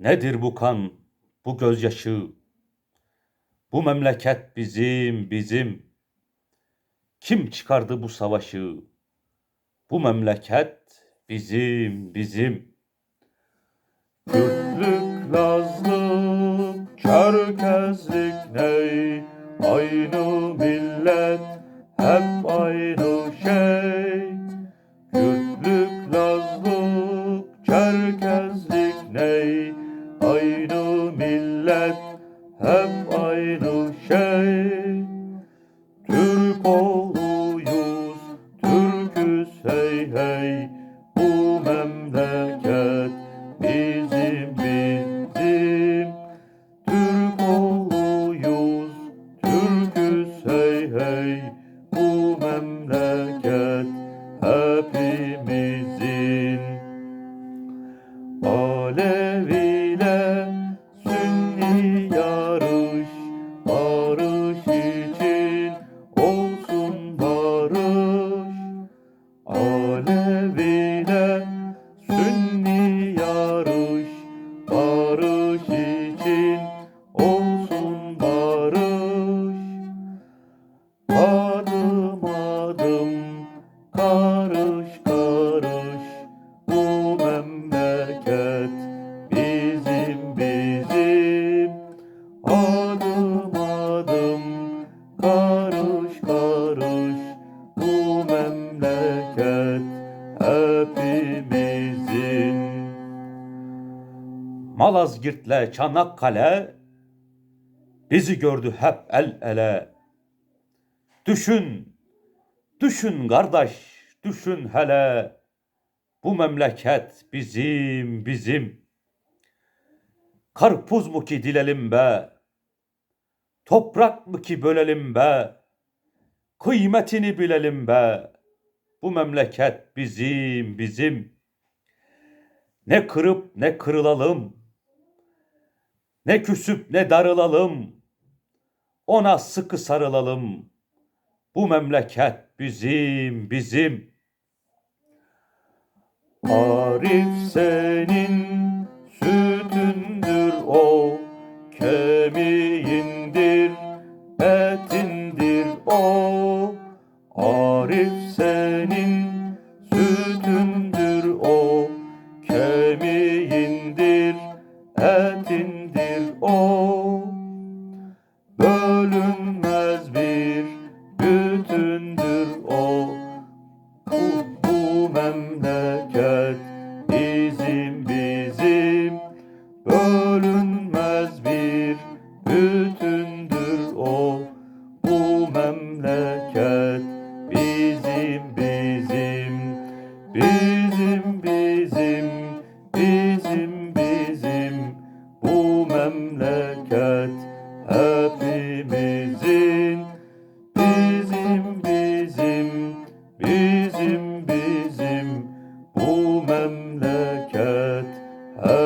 Nedir bu kan, bu gözyaşı? Bu memleket bizim, bizim. Kim çıkardı bu savaşı? Bu memleket bizim, bizim. Kürtlük, Lazlık, Çerkezlik ney? Aynı millet, hep aynı şey. Kürtlük, Lazlık, hep aynı şey. Türk oğluyuz, Türküz hey hey. Bu memleket bizim bizim. Türk oğluyuz, Türküz hey hey. Bu memleket hepimizin. Aleviyle Malazgirt'le Çanakkale bizi gördü hep el ele. Düşün, düşün kardeş, düşün hele. Bu memleket bizim, bizim. Karpuz mu ki dilelim be? Toprak mı ki bölelim be? Kıymetini bilelim be. Bu memleket bizim, bizim. Ne kırıp ne kırılalım. Ne küsüp ne darılalım. Ona sıkı sarılalım. Bu memleket bizim, bizim. Arif senin Bölünmez bir bütündür o. Bu, bu memleket memleket hepimizin bizim bizim bizim bizim bu memleket hepimizin.